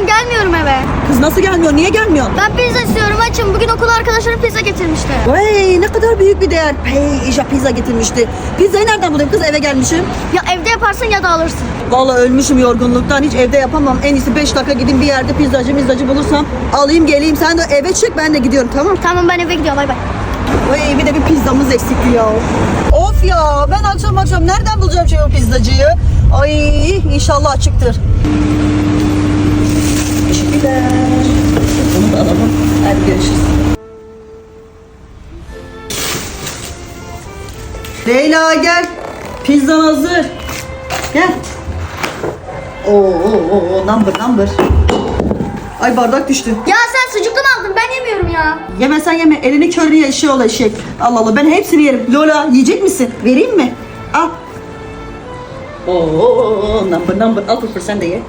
ben gelmiyorum eve. Kız nasıl gelmiyor? Niye gelmiyor? Ben pizza istiyorum açım. Bugün okul arkadaşlarım pizza getirmişti. Vay ne kadar büyük bir değer. Hey İşa pizza getirmişti. Pizzayı nereden bulayım kız eve gelmişim. Ya evde yaparsın ya da alırsın. Vallahi ölmüşüm yorgunluktan hiç evde yapamam. En iyisi 5 dakika gideyim bir yerde pizzacı mizzacı bulursam alayım geleyim. Sen de eve çık ben de gidiyorum tamam. Tamam ben eve gidiyorum bay bay. Vay bir de bir pizzamız eksikti ya. Of ya ben akşam akşam nereden bulacağım şey o pizzacıyı? Ay inşallah açıktır. Leyla gel. Pizzan hazır. Gel. Oo, oo, oo, number number. Ay bardak düştü. Ya sen sucuklu mu aldın? Ben yemiyorum ya. Yemesen yeme. Elini körünü yaşıyor ol eşek. Allah Allah ben hepsini yerim. Lola yiyecek misin? Vereyim mi? Al. Oo, number number. Al fırfır sen de ye.